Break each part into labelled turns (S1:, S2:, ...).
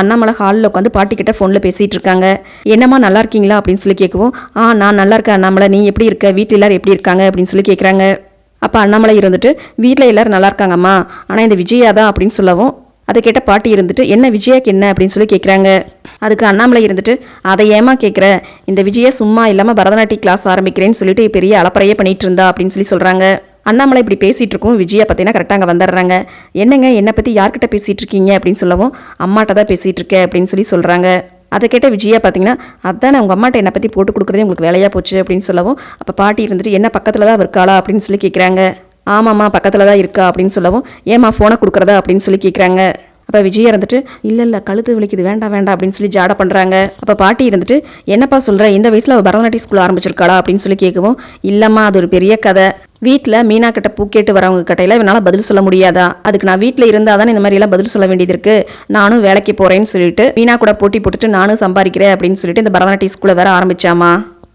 S1: அண்ணாமலை ஹாலில் உட்காந்து பாட்டிக்கிட்ட ஃபோனில் பேசிகிட்டு இருக்காங்க. என்னம்மா நல்லா இருக்கீங்களா? அப்படின்னு சொல்லி கேட்கவும். ஆ நான் நல்லா இருக்கேன் அண்ணாமலை. நீ எப்படி இருக்க? வீட்டில் எல்லாரும் எப்படி இருக்காங்க? அப்படின்னு சொல்லி கேட்குறாங்க. அப்போ அண்ணாமலை இருந்துட்டு வீட்டில் எல்லோரும் நல்லா இருக்காங்கம்மா. ஆனால் இந்த விஜயா தான் அப்படின்னு சொல்லவும் அதை கேட்ட பாட்டி இருந்துட்டு என்ன விஜயாக்கு என்ன? அப்படின்னு சொல்லி கேட்குறாங்க. அதுக்கு அண்ணாமலை இருந்துட்டு அதை ஏமா கேட்குற? இந்த விஜயா சும்மா இல்லாமல் பரதநாட்டிய கிளாஸ் ஆரம்பிக்கிறேன்னு சொல்லிட்டு பெரிய அலப்பறையே பண்ணிட்டு இருந்தா அப்படின்னு சொல்லி சொல்கிறாங்க அண்ணாமலை இப்படி பேசிகிட்டு இருக்கோம் விஜயா பார்த்தீங்கன்னா கரெக்டாக அங்கே வந்துடுறாங்க. என்னங்க என்னை பற்றி யார்கிட்ட பேசிகிட்டு இருக்கீங்க அப்படின்னு சொல்லவும் அம்மாட்ட தான் பேசிகிட்டு இருக்கேன் அப்படின்னு சொல்லி சொல்கிறாங்க அதை கேட்ட விஜயா பார்த்தீங்கன்னா அதான் உங்கள் அம்மாட்ட என்னை பற்றி போட்டு கொடுக்குறதே உங்களுக்கு வேலையாக போச்சு அப்படின்னு சொல்லவும் அப்போ பாட்டி இருந்துட்டு என்ன பக்கத்தில் தான் இருக்காளா? அப்படின்னு சொல்லி கேட்குறாங்க ஆமாம்மா பக்கத்தில் தான் இருக்கா? அப்படின்னு சொல்லவும் ஏம்மா ஃபோனை கொடுக்குறதா? அப்படின்னு சொல்லி கேட்குறாங்க அப்போ விஜயா இருந்துட்டு இல்லை இல்லை கழுத்து வலிக்குது வேண்டாம் வேண்டாம் அப்படின்னு சொல்லி ஜாட பண்ணுறாங்க அப்போ பாட்டி இருந்துட்டு என்னப்பா சொல்கிற இந்த வயசில் அவள் பரதநாட்டிய ஸ்கூல் ஆரம்பிச்சிருக்காளா? அப்படின்னு சொல்லி கேட்கவும் இல்லைம்மா அது ஒரு பெரிய கதை. வீட்டில் மீனா கிட்ட பூ கேட்டு வரவங்க கிட்டையில இவனால் பதில் சொல்ல முடியாதா? அதுக்கு நான் வீட்டில் இருந்தால் தானே இந்த மாதிரிலாம் பதில் சொல்ல வேண்டியது இருக்கு. நானும் வேலைக்கு போகிறேன்னு சொல்லிட்டு மீனா கூட போட்டி போட்டுட்டு நானும் சம்பாதிக்கிறேன் அப்படின்னு சொல்லிட்டு இந்த பரதநாட்டிய ஸ்கூலை வேற ஆரம்பிச்சாமா?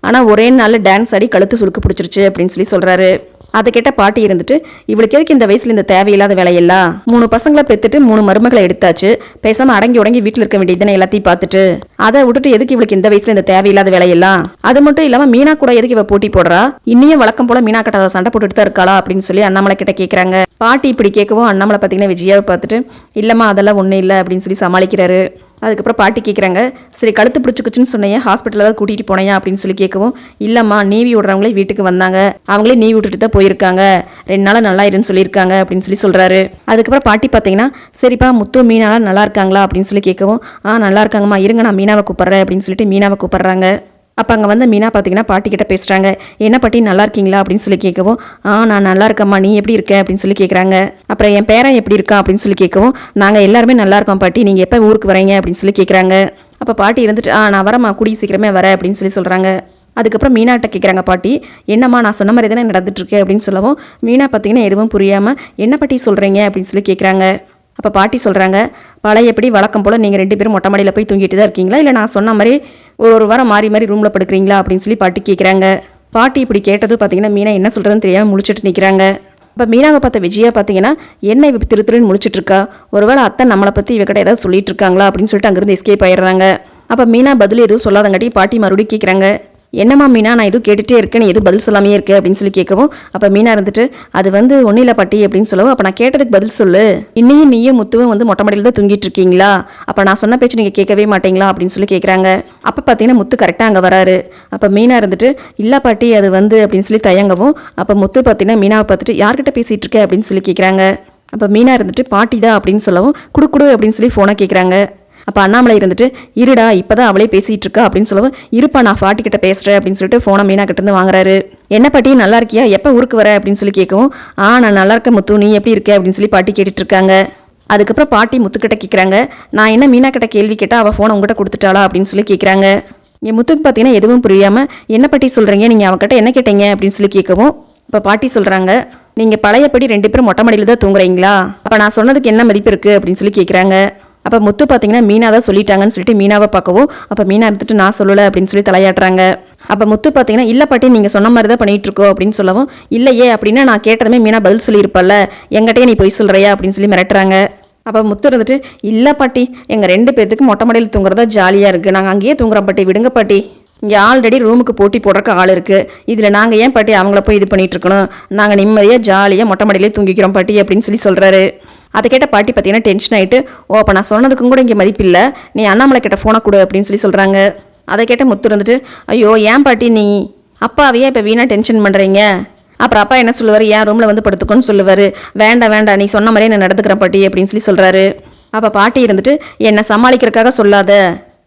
S1: ஆனால் ஒரே நாளில் டான்ஸ் ஆடி கழுத்து சுழுக்கு பிடிச்சிருச்சு அப்படின்னு சொல்லி சொல்கிறாரு அதை கேட்ட பாட்டி இருந்துட்டு இவளுக்கு எதுக்கு இந்த வயசுல இந்த தேவையில்லாத வேலையெல்லாம் மூணு பசங்களை பெத்துட்டு மூணு மருமகளை எடுத்தாச்சு. பேசாம அடங்கி உடங்கி வீட்டில் இருக்க வேண்டியதுன்னு எல்லாத்தையும் பார்த்துட்டு? அதை விட்டுட்டு எதுக்கு இவளுக்கு இந்த வயசுல இந்த தேவையில்லாத வேலையெல்லாம் அது மட்டும் இல்லாம மீனா கூட எதுக்கு இவ போட்டி போடுறா? இன்னையும் வழக்கம் போல மீனா கிட்ட சண்டை போட்டுட்டு தான் இருக்காளா? அப்படின்னு சொல்லி அண்ணாமலை கிட்ட கேக்குறாங்க. பாட்டி இப்படி கேட்கவும் அண்ணாமலை பார்த்தீங்கன்னா விஜயாவை பார்த்துட்டு இல்லம்மா அதெல்லாம் ஒன்றும் இல்லை அப்படின்னு சொல்லி சமாளிக்கிறாரு. அதுக்கப்புறம் பாட்டி கேட்குறாங்க சரி கழுத்து பிடிச்சிக்குச்சுன்னு சொன்னேன் ஹாஸ்பிட்டலில் தான் கூட்டிகிட்டு போனேன் அப்படின்னு சொல்லி கேட்கவும் இல்லைம்மா நீவி விடுறவங்களே வீட்டுக்கு வந்தாங்க. அவங்களே நீவி விட்டுட்டு தான் போயிருக்காங்க. ரெண்டு நாளாக நல்லா இருன்னு சொல்லியிருக்காங்க அப்படின்னு சொல்லி சொல்கிறாரு அதுக்கப்புறம் பாட்டி பார்த்தீங்கன்னா சரிப்பா முத்து மீனாலாம் நல்லா இருக்காங்களா அப்படின்னு சொல்லி கேட்கவும் ஆ நல்லா இருக்காங்கம்மா இருங்க நான் மீனாவை கூப்பிட்றேன் அப்படின்னு சொல்லிட்டு மீனாவை கூப்பிட்றாங்க. அப்போ அங்கே வந்து மீனா பார்த்தீங்கன்னா பாட்டிக்கிட்ட பேசுகிறாங்க என்ன பாட்டி நல்லா இருக்கீங்களா? அப்படின்னு சொல்லி கேட்கவும் ஆ நான் நல்லா இருக்கம்மா. நீ எப்படி இருக்க? அப்படின்னு சொல்லி கேட்குறாங்க அப்புறம் என் பேரன் எப்படி இருக்கா? அப்படின்னு சொல்லி கேட்கவும் நாங்கள் எல்லாருமே நல்லா இருக்கோம் பாட்டி. நீங்கள் எப்போ ஊருக்கு வரீங்க? அப்படின்னு சொல்லி கேட்குறாங்க அப்போ பாட்டி இருந்துட்டு ஆ நான் வரம்மா. கூடிய சீக்கிரமே வரேன். அப்படின்னு சொல்லி சொல்கிறாங்க அதுக்கப்புறம் மீனாட்ட கேட்குறாங்க பாட்டி என்னம்மா நான் சொன்ன மாதிரி தானே நடந்துட்டுருக்கு அப்படின்னு சொல்லவும் மீனா பார்த்தீங்கன்னா எதுவும் புரியாமல் என்ன பாட்டி சொல்கிறீங்க அப்படின்னு சொல்லி கேட்குறாங்க அப்போ பாட்டி சொல்கிறாங்க பழையபடி வழக்கம் போல் நீங்கள் ரெண்டு பேரும் மொட்டை மாடியில் போய் தூங்கிட்டு தான் இருக்கீங்களா? இல்லை நான் சொன்ன மாதிரி ஒரு ஒரு வாரம் மாறி மாறி ரூமில் படுக்கிறீங்களா? அப்படின்னு சொல்லி பாட்டி கேட்குறாங்க பாட்டி இப்படி கேட்டதும் பார்த்தீங்கன்னா மீனா என்ன சொல்கிறதுன்னு தெரியாமல் முழிச்சிட்டு நிற்கிறாங்க இப்போ மீனாவை பார்த்த விஜயா பார்த்தீங்கன்னா என்ன இப்போ திரு திருன்னு முழிச்சிட்டு ஒருவேளை அத்தை நம்மளை பற்றி இவக்கிட்ட ஏதாவது சொல்லிட்டு இருக்காங்களா அப்படின்னு சொல்லிட்டு அங்கேருந்து எஸ்கேப் ஆயிடுறாங்க. அப்போ மீனா பதில் எதுவும் சொல்லாதங்காட்டி பாட்டி மறுபடியும் கேட்குறாங்க என்னம்மா மீனா நான் எதுவும் கேட்டுகிட்டே இருக்கேன் நீ எதுவும் பதில் சொல்லாமே இருக்கு? அப்படின்னு சொல்லி கேட்கவும் அப்போ மீனா இருந்துட்டு அது வந்து ஒன்றும் இல்லை பாட்டி அப்படின்னு சொல்லவும் அப்போ நான் கேட்டதுக்கு பதில் சொல்லு. இன்னையும் நீயும் முத்துவும் வந்து மொட்டை மாடியில் தான் தூங்கிட்டு இருக்கீங்களா? அப்போ நான் சொன்ன பேச்சு நீங்கள் கேட்கவே மாட்டீங்களா? அப்படின்னு சொல்லி கேட்குறாங்க. அப்போ பார்த்தீங்கன்னா முத்து கரெக்டாக அங்கே வராரு. அப்போ மீனா இருந்துட்டு இல்லை பாட்டி அது வந்து அப்படின்னு சொல்லி தயங்கவும் அப்போ முத்து பார்த்தீங்கன்னா மீனாவை பார்த்துட்டு யார்கிட்ட பேசிகிட்டு இருக்க? அப்படின்னு சொல்லி கேட்குறாங்க. அப்போ மீனா இருந்துட்டு பாட்டி தான் அப்படின்னு சொல்லவும் குடுக்குடு அப்படின்னு சொல்லி ஃபோனை கேட்குறாங்க. அப்போ அண்ணாமலை இருந்துட்டு இருடா இப்போ தான் அவளே பேசிகிட்டு இருக்கா அப்படின்னு சொல்லவும் இருப்பா நான் பாட்டி கிட்ட பேசுகிறேன் அப்படின்னு சொல்லிட்டு ஃபோனை மீனா கிட்டேருந்து வாங்குறாரு. என்ன பாட்டி நல்லா இருக்கியா? எப்போ ஊருக்கு வர? அப்படின்னு சொல்லி கேட்கவும் ஆ நான் நல்லா இருக்க முத்து நீ எப்படி இருக்க? அப்படின்னு சொல்லி பாட்டி கேட்டுட்டு இருக்காங்க அதுக்கப்புறம் பாட்டி முத்துக்கிட்ட கேட்குறாங்க நான் என்ன மீனா கிட்ட கேள்வி கேட்டால் அவள் ஃபோனை உங்ககிட்ட கொடுத்துட்டாளா? அப்படின்னு சொல்லி கேட்குறாங்க. என் முத்துக்கு பார்த்தீங்கன்னா எதுவும் புரியாமல் என்ன பாட்டி சொல்கிறீங்க நீங்கள் அவங்ககிட்ட என்ன கேட்டீங்க? அப்படின்னு சொல்லி கேட்கவும் இப்போ பாட்டி சொல்கிறாங்க நீங்கள் பழையபடி ரெண்டு பேரும் மொட்டை மாடியில் தான் தூங்குறீங்களா? அப்போ நான் சொன்னதுக்கு என்ன மதிப்பு இருக்குது அப்படின்னு சொல்லி கேட்குறாங்க. அப்போ முத்து பார்த்தீங்கன்னா மீனா தான் சொல்லிட்டாங்கன்னு சொல்லிட்டு மீனாவை பார்க்கவும் அப்போ மீனா இருந்துட்டு நான் சொல்லலை அப்படின்னு சொல்லி தலையாட்டுறாங்க. அப்போ முத்து பார்த்தீங்கன்னா இல்லை பாட்டி நீங்கள் சொன்ன மாதிரி தான் பண்ணிகிட்டு இருக்கோம் அப்படின்னு சொல்லவும் இல்லையே அப்படின்னா நான் கேட்டதுமே மீனா பதில் சொல்லியிருப்பல்ல எங்கிட்டே நீ போய் சொல்கிறியா அப்படின்னு சொல்லி மிரட்டுறாங்க. அப்போ முத்து இருந்துட்டு இல்லை பாட்டி எங்கள் ரெண்டு பேர்த்துக்கு மொட்டை மாடியில் தூங்குறதா ஜாலியாக இருக்குது நாங்கள் அங்கேயே தூங்குறோம் பாட்டி விடுங்க பாட்டி. இங்கே ஆல்ரெடி ரூமுக்கு போட்டி போடுறக்கு ஆள் இருக்குது இதில் நாங்கள் ஏன் பாட்டி அவங்கள போய் இது பண்ணிகிட்ருக்கணும் இருக்கணும்? நாங்கள் நிம்மதியாக ஜாலியாக மொட்டை மாடியிலே தூங்கிக்கிறோம் பாட்டி அப்படின்னு சொல்லி சொல்கிறாரு அதை கேட்ட பாட்டி பார்த்தீங்கன்னா டென்ஷன் ஆகிட்டு ஓ அப்போ நான் சொன்னதுக்கும் கூட இங்கே மதிப்பில்லை நீ அண்ணாமலை கிட்ட ஃபோனை கொடு அப்படின்னு சொல்லி சொல்கிறாங்க அதை கேட்ட முத்து இருந்துட்டு ஐயோ ஏன் பாட்டி நீ? அப்பாவையே இப்போ வீணாக டென்ஷன் பண்ணுறீங்க அப்புறம் அப்பா என்ன சொல்லுவார் என் ரூமில் வந்து படுத்துக்கோன்னு சொல்லுவார். வேண்டாம் வேண்டாம் நீ சொன்ன மாதிரியே நான் நடந்துக்கிறேன் பாட்டி அப்படின்னு சொல்லி சொல்கிறாரு அப்போ பாட்டி இருந்துட்டு என்னை சமாளிக்கிறதுக்காக சொல்லாத.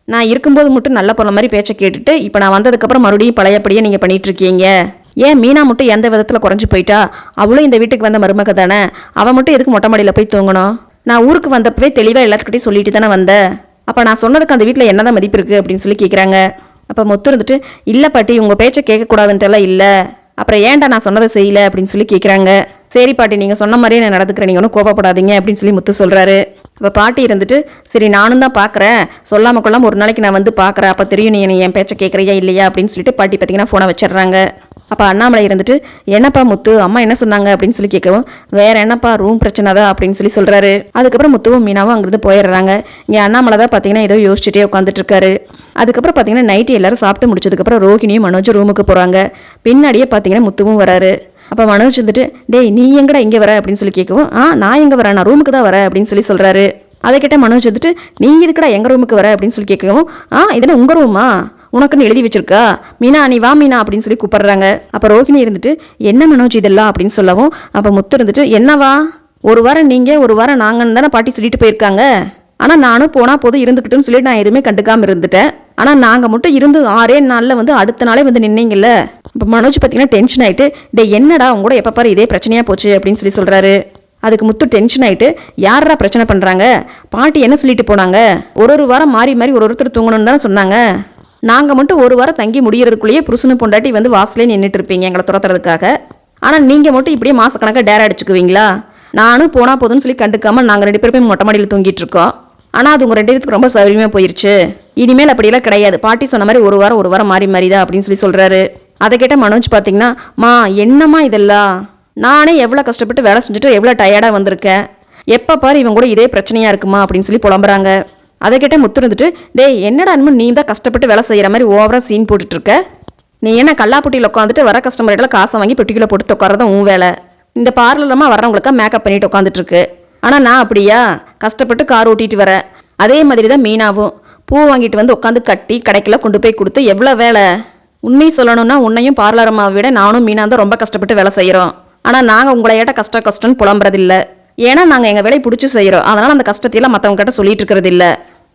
S1: நான் இருக்கும்போது மட்டும் நல்ல பொருள் மாதிரி பேச்சை கேட்டுட்டு இப்போ நான் வந்ததுக்கப்புறம் மறுபடியும் பழையபடியே நீங்கள் பண்ணிகிட்ருக்கீங்க இருக்கீங்க. ஏன் மீனா மட்டும் எந்த விதத்தில் குறைஞ்சி போயிட்டா? அவளும் இந்த வீட்டுக்கு வந்த மருமக தானே. அவள் மட்டும் எதுக்கு மொட்டை மாடியில் போய் தூங்கணும் நான் ஊருக்கு வந்தப்பவே தெளிவாக எல்லாத்துக்கிட்டையும் சொல்லிட்டு தானே வந்தேன் அப்போ நான் சொன்னதுக்கு அந்த வீட்டில் என்னதான் மதிப்பு இருக்குது அப்படின்னு சொல்லி கேட்குறாங்க அப்போ முத்து இருந்துட்டு இல்லை பாட்டி உங்கள் பேச்சை கேட்கக்கூடாதுன்ட்டுலாம் இல்லை. அப்புறம் ஏன்டா நான் சொன்னதை செய்யல? அப்படின்னு சொல்லி கேட்குறாங்க சரி பாட்டி நீங்கள் சொன்ன மாதிரியே நான் நடந்துக்கிறேன் நீங்கள் ஒன்றும் கோபப்படாதீங்க அப்படின்னு சொல்லி முத்து சொல்கிறாரு இப்போ பாட்டி இருந்துட்டு சரி நானும் தான் பார்க்குறேன் சொல்லாமல் கொள்ளாமல் ஒரு நாளைக்கு நான் வந்து பார்க்குறேன் அப்போ தெரியும் நீ என்னை என் பேச்சை கேட்குறியா இல்லையா? அப்படின்னு சொல்லிட்டு பாட்டி பார்த்தீங்கன்னா ஃபோனை வச்சிடுறாங்க. அப்போ அண்ணாமலை இருந்துட்டு என்னப்பா முத்து அம்மா என்ன சொன்னாங்க? அப்படின்னு சொல்லி கேட்கவும் வேற என்னப்பா ரூம் பிரச்சனை தான் அப்படின்னு சொல்லி சொல்றாரு. அதுக்கப்புறம் முத்துவும் மீனாவும் அங்கிருந்து போயிடுறாங்க. இங்கே அண்ணாமலை தான் பார்த்தீங்கன்னா ஏதோ யோசிச்சுட்டே உட்காந்துட்டு இருக்காரு அதுக்கப்புறம் பார்த்தீங்கன்னா நைட்டு எல்லாரும் சாப்பிட்டு முடிச்சதுக்கப்புறம் ரோகிணியும் மனோஜும் ரூமுக்கு போகிறாங்க பின்னாடியே பார்த்தீங்கன்னா முத்துவும் வராரு. அப்போ மனோஜ் வந்துட்டு டேய் நீ எங்கடா இங்கே வர? அப்படின்னு சொல்லி கேட்கவும் ஆ நான் எங்கே வரேன்? நான் ரூமுக்கு தான் வரேன் அப்படின்னு சொல்லி சொல்கிறாரு அதை கேட்ட மனோஜ் வந்துட்டு நீ இதுக்கடா எங்கள் ரூமுக்கு வர? அப்படின்னு சொல்லி கேட்கவும் ஆ இதென்ன உங்கள் ரூமா உனக்குன்னு எழுதி வச்சிருக்கா? மீனா நீ வா மீனா அப்படின்னு சொல்லி கூப்பிடுறாங்க. அப்போ ரோஹிணி இருந்துட்டு என்ன மனோஜ் இதெல்லாம்? அப்படின்னு சொல்லவும் அப்போ முத்து இருந்துட்டு என்னவா ஒரு வாரம் நீங்கள் ஒரு வாரம் நாங்கன்னு தானே பாட்டி சொல்லிட்டு போயிருக்காங்க. ஆனால் நானும் போனால் போதும் இருந்துக்கிட்டுன்னு சொல்லிட்டு நான் எதுவுமே கண்டுக்காமல் இருந்துட்டேன். ஆனால் நாங்கள் மட்டும் இருந்து ஆறே நாளில் வந்து அடுத்த நாளே வந்து நின்னீங்கல்ல. இப்போ மனோஜ் பார்த்தீங்கன்னா டென்ஷன் ஆகிட்டு டே என்னடா உங்க கூட எப்போ பாரு இதே பிரச்சனையாக போச்சு? அப்படின்னு சொல்லி சொல்கிறாரு அதுக்கு முத்து டென்ஷன் ஆகிட்டு யாரா பிரச்சனை பண்ணுறாங்க பாட்டி என்ன சொல்லிட்டு போனாங்க? ஒரு ஒரு வாரம் மாறி மாறி ஒரு ஒருத்தர் தூங்கணும்னு தான் சொன்னாங்க. நாங்கள் மட்டும் ஒரு வாரம் தங்கி முடிகிறதுக்குள்ளேயே புருஷனு பொண்டாட்டி வந்து வாசலே நின்றுட்டு இருப்பீங்க எங்களை துரத்துறதுக்காக. ஆனால் நீங்கள் மட்டும் இப்படியே மாசக்கணக்காக டேரா அடிச்சுக்குவீங்களா? நானும் போனால் போதும்னு சொல்லி கண்டுக்காமல் நாங்கள் ரெண்டு பேருமே மொட்டை மாடியில் தூங்கிட்டு இருக்கோம். ஆனால் அது உங்கள் ரெண்டு பேருக்கு ரொம்ப சௌரியமாக போயிருச்சு. இனிமேல் அப்படியெல்லாம் கிடையாது. பாட்டி சொன்ன மாதிரி ஒரு வாரம் ஒரு வாரம் மாறி மாறிதா அப்படின்னு சொல்லி சொல்கிறாரு அதை கேட்ட மனோஜ் பார்த்தீங்கன்னா மா என்னம்மா இதெல்லாம்? நானே எவ்வளோ கஷ்டப்பட்டு வேலை செஞ்சுட்டு எவ்வளோ டயர்டாக வந்திருக்கேன். எப்போ பாரு இவங்க கூட இதே பிரச்சனையாக இருக்குமா? அப்படின்னு சொல்லி புலம்புறாங்க. அதை கேட்ட முத்து இருந்துட்டு டேய் என்னடா அன்பு நீ தான் கஷ்டப்பட்டு வேலை செய்கிற மாதிரி ஓவராக சீன் போட்டுட்ருக்க? நீ என்ன கல்லாப்பட்டியில் உட்காந்துட்டு வர கஸ்டமர்கிட்ட காசை வாங்கி பெட்டிக்குள்ளே போட்டு உட்காரதான் உன் வேலை. இந்த பார்லரமாக வரவங்களுக்கு மேக்கப் பண்ணிட்டு உட்காந்துட்ருக்கு ஆனால் நான் அப்படியா? கஷ்டப்பட்டு கார் ஓட்டிட்டு வரேன் அதே மாதிரி தான் மீனாவும். பூ வாங்கிட்டு வந்து உட்காந்து கட்டி கடைக்கில் கொண்டு போய் கொடுத்து எவ்வளோ வேலை? உண்மை சொல்லணும்னா உன்னையும் பார்லர் அம்மாவை விட நானும் மீனா தான் ரொம்ப கஷ்டப்பட்டு வேலை செய்கிறோம் ஆனால் நாங்கள் உங்களை ஏட்ட கஷ்ட கஷ்டம்னு புலம்புறதில்லை. ஏன்னா நாங்கள் எங்கள் வேலையை பிடிச்சி செய்கிறோம் அதனால் அந்த கஷ்டத்தையெல்லாம் மற்றவங்க கிட்ட சொல்லிட்டு இருக்கிறது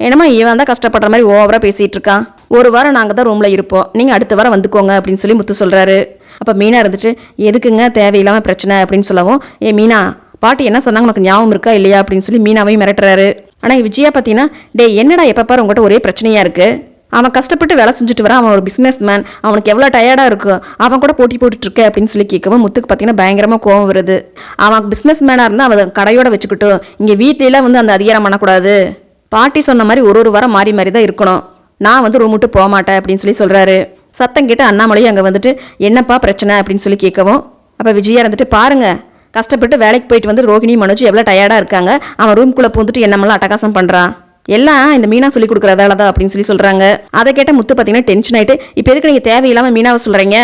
S1: என்னமோ இவன் தான் கஷ்டப்படுற மாதிரி ஓவராக பேசிகிட்டு இருக்கான் ஒரு வாரம் நாங்கள் தான் ரூமில் இருப்போம். நீங்கள் அடுத்த வாரம் வந்துக்கோங்க அப்படின்னு சொல்லி முத்து சொல்கிறாரு அப்போ மீனா இருந்துட்டு எதுக்குங்க? தேவையில்லாமல் பிரச்சனை அப்படின்னு சொல்லவும் ஏ மீனா பாட்டி என்ன சொன்னாங்க? உனக்கு ஞாபகம் இருக்கா இல்லையா? அப்படின்னு சொல்லி மீனாவையும் மிரட்டுறாரு. ஆனால் விஜயா பார்த்தீங்கன்னா டே என்னடா எப்போ பாரு உங்கள்கிட்ட ஒரே பிரச்சனையாக இருக்குது அவன் கஷ்டப்பட்டு வேலை செஞ்சுட்டு வரான். அவன் ஒரு பிஸ்னஸ் மேன் அவனுக்கு எவ்வளோ டயர்டாக இருக்கும் அவன் கூட போட்டி போட்டுட்டு இருக்க அப்படின்னு சொல்லி கேட்கவும் முத்துக்கு பார்த்தீங்கன்னா பயங்கரமாக கோவம் வருது. அவன் பிஸ்னஸ் மேனாக இருந்தால் அவன் கடையோட வச்சுக்கிட்டும் இங்கே வீட்டிலலாம் வந்து அந்த அதிகாரம் பண்ணக்கூடாது. பாட்டி சொன்ன மாதிரி ஒரு ஒரு வாரம் மாறி மாறி தான் இருக்கணும். நான் வந்து ரூம் விட்டு போக மாட்டேன் அப்படின்னு சொல்லி சொல்கிறாரு சத்தம் கேட்டு அண்ணாமலையும் அங்கே வந்துட்டு என்னப்பா பிரச்சனை? அப்படின்னு சொல்லி கேட்கவும் அப்போ விஜயா இருந்துட்டு பாருங்க கஷ்டப்பட்டு வேலைக்கு போயிட்டு வந்து ரோகிணி மனோஜ் எவ்வளோ டயர்டாக இருக்காங்க. அவன் ரூம்குள்ளே பூந்துட்டு என்னமெல்லாம் அட்டகாசம் பண்ணுறான் எல்லாம் இந்த மீனா சொல்லி கொடுக்குற வேலை தான் அப்படின்னு சொல்லி சொல்கிறாங்க அதை கேட்ட முத்து பார்த்தீங்கன்னா டென்ஷன் ஆகிட்டு இப்போ எதுக்கு நீங்கள் தேவையில்லாமல் மீனாவை சொல்கிறீங்க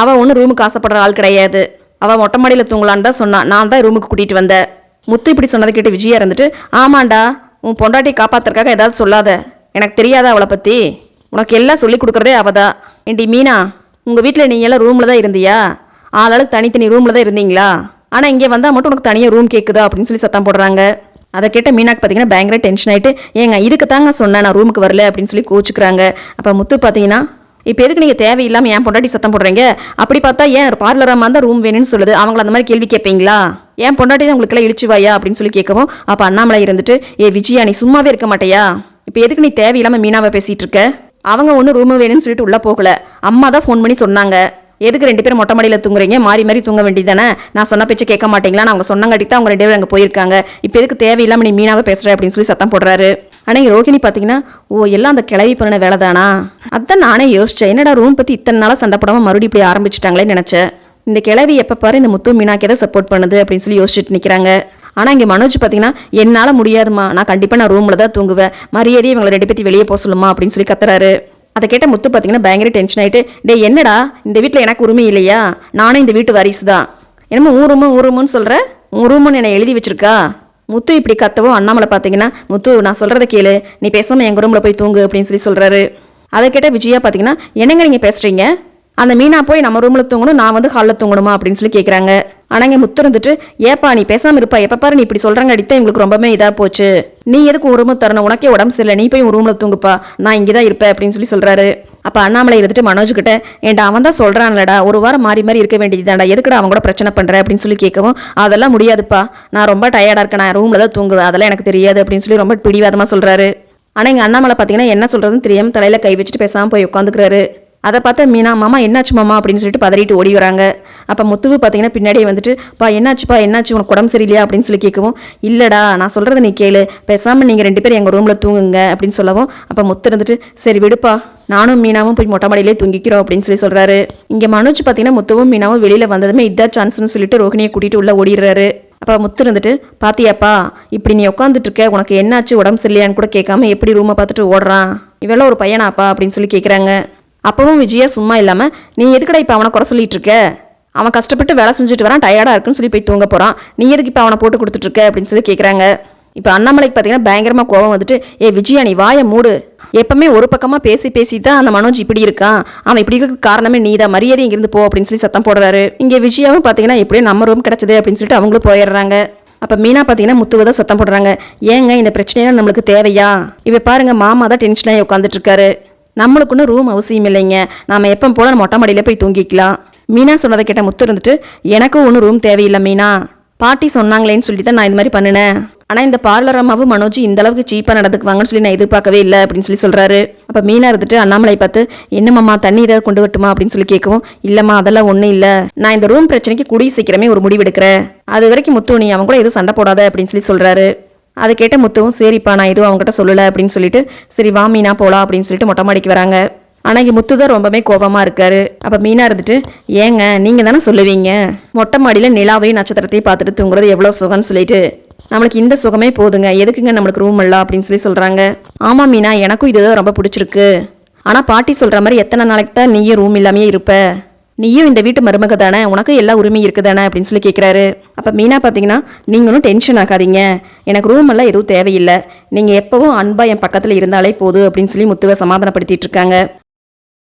S1: அவள் ஒன்றும் ரூமுக்கு ஆசைப்படுற ஆள் கிடையாது. அவள் மொட்டை மாடியில் தூங்கலான்னு தான் சொன்னான் நான் தான் ரூமுக்கு கூட்டிகிட்டு வந்தேன். முத்து இப்படி சொன்னதை கேட்டு விஜயா இருந்துட்டு ஆமாண்டா உன் பொண்டாட்டி காப்பாத்துறக்காக ஏதாவது சொல்லாத. எனக்கு தெரியாதா அவளை பற்றி உனக்கு எல்லாம் சொல்லி கொடுக்குறதே அவள் தான் ஏண்டி மீனா உங்கள் வீட்டில் நீ எல்லாம் ரூமில் தான் இருந்தியா? ஆளாளுக்கு தனித்தனி ரூமில் தான் இருந்தீங்களா? ஆனால் இங்கே வந்தால் மட்டும் உனக்கு தனியாக ரூம் கேட்குதா அப்படின்னு சொல்லி சத்தம் போடுறாங்க. அதை கேட்ட மீனாக்கு பார்த்தீங்கன்னா பயங்கர டென்ஷன் ஆகிட்டு ஏங்க இதுக்கு தாங்க சொன்னேன் நான் ரூமுக்கு வரல அப்படின்னு சொல்லி கோச்சுக்கிறாங்க. அப்போ முத்து பார்த்தீங்கன்னா இப்போ எதுக்கு நீங்கள் தேவையில்லாமல் ஏன் பொண்டாட்டி சத்தம் போடுறீங்க? அப்படி பார்த்தா ஏன் பார்லராக இருந்தால் ரூம் வேணும்னு சொல்லுது? அவங்கள அந்த மாதிரி கேள்வி கேட்பீங்களா? ஏன் பொண்டாட்டி தான் உங்களுக்குலாம் இழிச்சு வாயா அப்படின்னு சொல்லி கேட்கவும் அப்போ அண்ணாமலை இருந்துட்டு ஏ விஜயா நீ சும்மாவே இருக்க மாட்டேயா? இப்போ எதுக்கு நீ தேவையில்லாமல் மீனாவை பேசிகிட்டு இருக்க? அவங்க ஒன்றும் ரூம் வேணும்னு சொல்லிட்டு உள்ளே போகல. அம்மா தான் ஃபோன் பண்ணி சொன்னாங்க. எதுக்கு ரெண்டு பேரும் மொட்டை மாடியில் தூங்குறீங்க? மாறி மாறி தூங்க வேண்டியதானே நான் சொன்ன பேச்சு கேட்க மாட்டீங்களா? நான் அவங்க சொன்னங்காட்டி தான் அவங்க ரெண்டு பேரும் அங்கே போயிருக்காங்க. இப்போ எதுக்கு தேவையில்லாமல் நீ மீனாவை பேசுகிற அப்படின்னு சொல்லி சத்தம் போடுறாரு. ஆனால் இங்கே பார்த்தீங்கன்னா ஓ எல்லாம் அந்த கிளவி பண்ணின வேலை தானா அதான் நானே யோசிச்சேன். என்னடா ரூம் பற்றி இத்தனை நாளாக சண்டை போடாமல் மறுபடியும் இப்படி ஆரம்பிச்சிட்டாங்களேன்னு நினச்சேன். இந்த கிளவி எப்போ பாரு இந்த முத்து மீனாக்கே தான் சப்போர்ட் பண்ணுது அப்படின்னு சொல்லி யோசிச்சுட்டு நிற்கிறாங்க ஆனால் இங்கே மனோஜ் பார்த்தீங்கன்னா என்னால் முடியாதுமா நான் கண்டிப்பாக நான் ரூமில் தான் தூங்குவேன். மரியாதையை இவங்களை ரெண்டு பேத்தி வெளியே போக சொல்லுமா அப்படின்னு சொல்லி கத்துறாரு. அதை கேட்ட முத்து பார்த்தீங்கன்னா பயங்கர டென்ஷன் ஆகிட்டு டே என்னடா? இந்த வீட்டில் எனக்கு உரிமை இல்லையா? நானும் இந்த வீட்டு வாரிசு தான். என்னமோ ஊன் ரூமு ரூமுன்னு சொல்கிற உன் ரூமுன்னு என்னை எழுதி வச்சிருக்கா? முத்து இப்படி கத்தவும் அண்ணாமலை பார்த்தீங்கன்னா முத்து நான் சொல்கிறத கேளு. நீ பேசாமல் எங்கள் ரூமில் போய் தூங்கு அப்படின்னு சொல்லி சொல்கிறாரு அதை கேட்ட விஜயா பார்த்தீங்கன்னா என்னங்க நீங்கள் பேசுகிறீங்க அந்த மீனா போய் நம்ம ரூமில் தூங்கணும் நான் வந்து ஹாலில் தூங்கணுமா அப்படின்னு சொல்லி கேட்குறாங்க ஆனால் இங்கே முத்து இருந்துட்டு ஏப்பா நீ பேசாமல் இருப்பா எப்போ பாரு நீ இப்படி சொல்கிறாங்க அடித்தான் எங்களுக்கு ரொம்பவே இதாக போச்சு. நீ எதுக்கு ஒரு தரணும் உனக்கே உடம்பு சரியில்லை நீ போய் உன் ரூமில் தூங்குப்பா. நான் இங்கே தான் இருப்பேன் அப்படின்னு சொல்லி சொல்கிறாரு அப்போ அண்ணாமலை இருந்துட்டு மனோஜ் கிட்ட ஏன்டா அவன் தான் சொல்கிறான்லடா ஒரு வாரம் மாறி மாறி இருக்க வேண்டியதுதான்டா எதுக்குடா அவன் கூட பிரச்சனை பண்ணுற அப்படின்னு சொல்லி கேட்கவும் அதெல்லாம் முடியாதுப்பா. நான் ரொம்ப டயர்டாக இருக்கேன் நான் ரூமில் தான் தூங்குவேன் அதெல்லாம் எனக்கு தெரியாது அப்படின்னு சொல்லி ரொம்ப பிடிவாதமாக சொல்கிறாரு ஆனால் எங்கள் அண்ணாமலை பார்த்தீங்கன்னா என்ன சொல்கிறதுன்னு தெரியாமல் தலையில் கை வச்சுட்டு பேசாமல் போய் உட்காந்துக்கிறாரு. அதை பார்த்தா மீனா மாமா என்னாச்சு மாமா? அப்படின்னு சொல்லிட்டு பதறிட்டு ஓடி வராங்க. அப்போ முத்துவு பார்த்தீங்கன்னா பின்னாடியே வந்துட்டு பா என்னாச்சுப்பா என்னாச்சு? உனக்கு உடம்பு சரியில்லையா? அப்படின்னு சொல்லி கேட்கவும் இல்லைடா நான் சொல்கிறத நீ கேளு. பேசாமல் நீங்கள் ரெண்டு பேரும் எங்கள் ரூமில் தூங்குங்க அப்படின்னு சொல்லவும் அப்போ முத்து இருந்துட்டு சரி விடுப்பா. நானும் மீனாவும் போய் மொட்டை மாடியிலே தூங்கிக்கிறோம் அப்படின்னு சொல்லி சொல்கிறாரு இங்கே மனோஜ் பார்த்தீங்கன்னா முத்துவும் மீனாவும் வெளியில் வந்ததுமே இதான் சான்ஸ்னு சொல்லிட்டு ரோஹினியை கூட்டிகிட்டு உள்ளே ஓடிடுறாரு. அப்போ முத்து இருந்துட்டு பாத்தியாப்பா இப்படி நீ உட்காந்துட்டு இருக்க. உனக்கு என்னாச்சு? உடம்பு சரியில்லையான்னு கூட கேட்காம எப்படி ரூமை பார்த்துட்டு ஓடுறான்? இவெல்லாம் ஒரு பையனாப்பா? அப்படின்னு சொல்லி கேட்குறாங்க அப்பவும் விஜயா சும்மா இல்லாமல் நீ எதுக்கடா இப்போ அவனை குறை சொல்லிட்டு இருக்க அவன் கஷ்டப்பட்டு வேலை செஞ்சுட்டு வரான் டயர்டாக இருக்குன்னு சொல்லி போய் தூங்க போகிறான் நீ எதுக்கு இப்போ அவனை போட்டு கொடுத்துட்ருக்க அப்படின்னு சொல்லி கேட்குறாங்க இப்போ அண்ணாமலைக்கு பார்த்தீங்கன்னா பயங்கரமாக கோவம் வந்துட்டு ஏ விஜயா நீ வாயை மூடு. எப்பவுமே ஒரு பக்கமாக பேசி பேசி தான் அந்த மனோஜ் இப்படி இருக்கான். அவன் இப்படி இருக்கிறதுக்கு காரணமே நீ தான் மரியாதை இங்கிருந்து போ அப்படின்னு சொல்லி சத்தம் போடுறாரு. இங்கே விஜயாவும் பார்த்தீங்கன்னா எப்படியும் நம்ம ரூம் கிடச்சது அப்படின்னு சொல்லிட்டு அவங்களும் போயிடுறாங்க. அப்போ மீனா பார்த்தீங்கன்னா முத்துவை தான் சத்தம் போடுறாங்க. ஏங்க இந்த பிரச்சனையெல்லாம் நம்மளுக்கு தேவையா? இவ பாருங்க மாமா தான் டென்ஷனாகி உட்காந்துட்டு இருக்காரு. நம்மளுக்குன்னு ரூம் அவசியம் இல்லைங்க. நாம் எப்போ போல மொட்டை மாடியில் போய் தூங்கிக்கலாம். மீனா சொன்னதை கேட்ட முத்து இருந்துட்டு எனக்கும் ஒன்றும் ரூம் தேவையில்லை மீனா. பாட்டி சொன்னாங்களேன்னு சொல்லி தான் நான் இந்த மாதிரி பண்ணினேன். ஆனால் இந்த பார்லர் அம்மாவும் மனோஜ் இந்த அளவுக்கு சீப்பாக நடந்துக்குவாங்கன்னு சொல்லி நான் எதிர்பார்க்கவே இல்லை அப்படின்னு சொல்லி சொல்கிறாரு அப்போ மீனா இருந்துட்டு அண்ணாமலை பார்த்து என்னம்மா தண்ணி ஏதாவது கொண்டு வரட்டுமா? அப்படின்னு சொல்லி கேட்கவும் இல்லைம்மா அதெல்லாம் ஒன்றும் இல்லை. நான் இந்த ரூம் பிரச்சனைக்கு குடி சீக்கிரமே ஒரு முடிவு எடுக்கிறேன். அது வரைக்கும் முத்து நீ அவன் கூட எதுவும் சண்டை போடாத அப்படின்னு சொல்லி சொல்கிறாரு அதை கேட்ட முத்துவும் சரிப்பா நான் எதுவும் அவங்ககிட்ட சொல்லலை அப்படின்னு சொல்லிட்டு சரி வா மீனா போகலாம் அப்படின்னு சொல்லிட்டு மொட்டை மாடிக்கு வராங்க. ஆனால் இங்கே முத்து தான் ரொம்பவே கோபமாக இருக்காரு. அப்போ மீனா இருந்துட்டு ஏங்க நீங்கள் தானே சொல்லுவீங்க? மொட்டை மாடியில் நிலாவையும் நட்சத்திரத்தையும் பார்த்துட்டு தூங்குறது எவ்வளோ சுகம்னு சொல்லிட்டு. நம்மளுக்கு இந்த சுகமே போதுங்க. எதுக்குங்க நம்மளுக்கு ரூம் இல்லை அப்படின்னு சொல்லி சொல்கிறாங்க ஆமாம் மீனா எனக்கும் இதுதான் ரொம்ப பிடிச்சிருக்கு. ஆனால் பாட்டி சொல்கிற மாதிரி எத்தனை நாளைக்கு தான் நீயும் ரூம் இல்லாமையே இருப்ப? நீயும் இந்த வீட்டு மருமக தானே? உனக்கு எல்லா உரிமையும் இருக்குதானே? அப்படின்னு சொல்லி கேட்குறாரு அப்போ மீனா பார்த்தீங்கன்னா நீங்களும் டென்ஷன் ஆகாதீங்க. எனக்கு ரூம் எல்லாம் எதுவும் தேவையில்லை. நீங்கள் எப்போவும் அன்பா என் பக்கத்தில் இருந்தாலே போதும் அப்படின்னு சொல்லி முத்துவை சமாதானப்படுத்திட்டு இருக்காங்க.